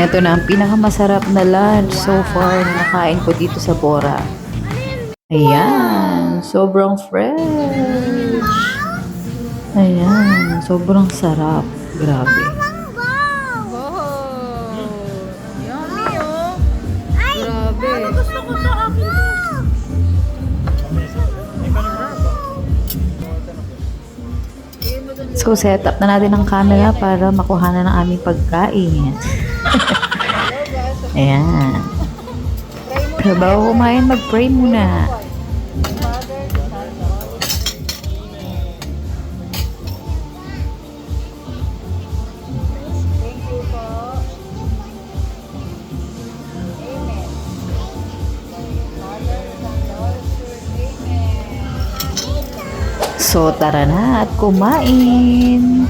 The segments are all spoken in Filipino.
Ito na ang pinakamasarap na lunch so far na nakain ko dito sa Bora. Ayan, sobrang fresh. Ayan, sobrang sarap. Grabe. So, set up na natin ang camera para makuha na ng aming pagkain. Ayan. Pero bago kumain, mag-pray muna. So, tara na at kumain.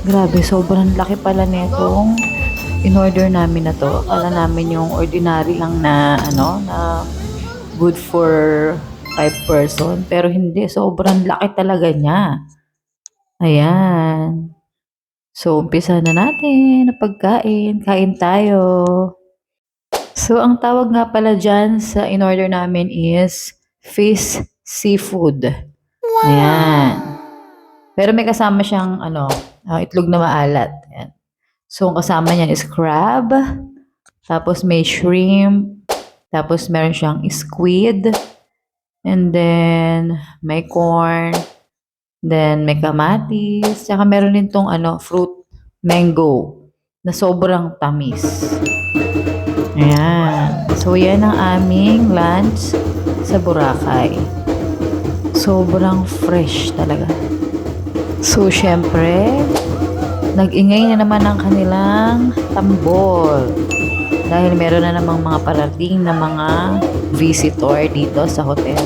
Grabe, sobrang laki pala nitong in-order namin na to. Akala namin yung ordinary lang na, ano, na good for 5 person. Pero hindi, sobrang laki talaga niya. Ayan. So, umpisa na natin na pagkain. Kain tayo. So, ang tawag nga pala dyan sa in-order namin is fish seafood. Ayan. Pero may kasama siyang ano, ah, itlog na maalat. Ayan. So, ang kasama niyan is crab. Tapos may shrimp. Tapos meron siyang squid. And then, may corn. Then, may kamatis. Tsaka meron din tong ano, fruit mango na sobrang tamis. Ayan. So, yan ang aming lunch sa Boracay. Sobrang fresh talaga. So, syempre, nag-ingay na naman ang kanilang tambol. Dahil meron na namang mga parating na mga visitor dito sa hotel.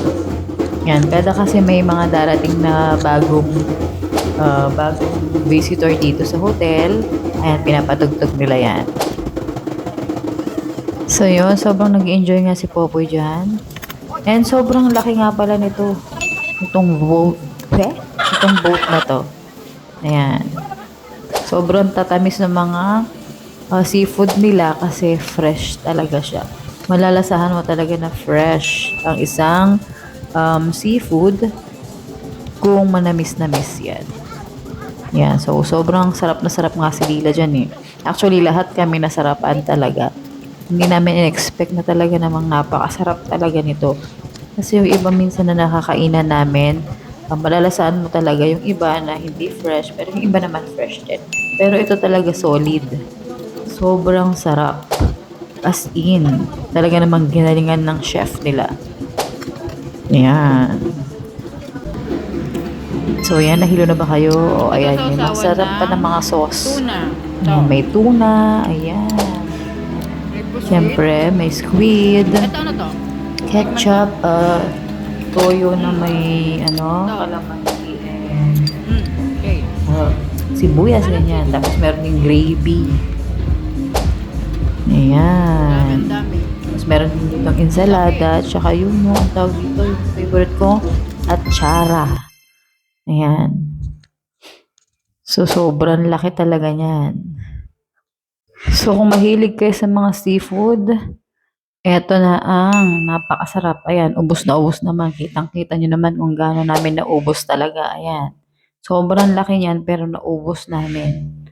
Yan, kada kasi may mga darating na bagong ah, bagong visitor dito sa hotel, ayan, pinapatugtog nila yan. So yun, sobrang nag-enjoy nga si Popoy dyan. And sobrang laki nga pala nito. Itong boat. Eh? Itong boat na to. Ayan. Sobrang tatamis ng mga uh, seafood nila kasi fresh talaga siya. Malalasahan mo talaga na fresh ang isang um, seafood kung manamis-namis yan. Yan. So, sobrang sarap na sarap nga si Lila dyan eh. Actually, lahat kami nasarapan talaga. Hindi namin in-expect na talaga namang napakasarap talaga nito. Kasi yung iba minsan na nakakainan namin, um, malalasahan mo talaga yung iba na hindi fresh, pero yung iba naman fresh din. Pero ito talaga solid. Sobrang sarap. As in, talaga namang ginalingan ng chef nila. Yan. So, yan, nahilo na ba kayo? O, ayan, yun. Ang sarap pa ng mga sauce. Tuna. Ayan, may tuna, ayan. Siyempre, may squid, Ito ano to? ketchup, uh, toyo na may, ano, kalamansi, and Mm, okay. uh, sibuyas, ganyan. Tapos meron din gravy. Ayan. ang. Tapos meron din dito ensalada, tsaka yung, yung ang tawag dito, yung favorite ko, atsara. Ayan. So, sobrang laki talaga niyan. So, kung mahilig kayo sa mga seafood, eto na ang napakasarap. Ayan, ubos na ubos naman. Kitang-kita nyo naman kung gaano namin naubos talaga. Ayan. Sobrang laki niyan, pero naubos namin.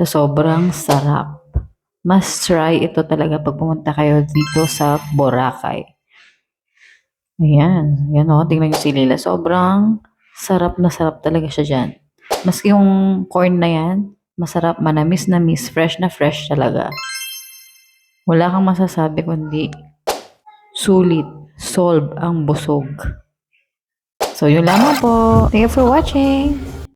So, sobrang sarap. Must try ito talaga pag pumunta kayo dito sa Boracay. Ayan. Yan o, tingnan nyo si Lila. Sobrang sarap na sarap talaga siya dyan. Maski yung corn na yan, masarap, manamis na miss, fresh na fresh talaga. Wala kang masasabi kundi sulit, solve ang busog. So, yun lamang po. Thank you for watching.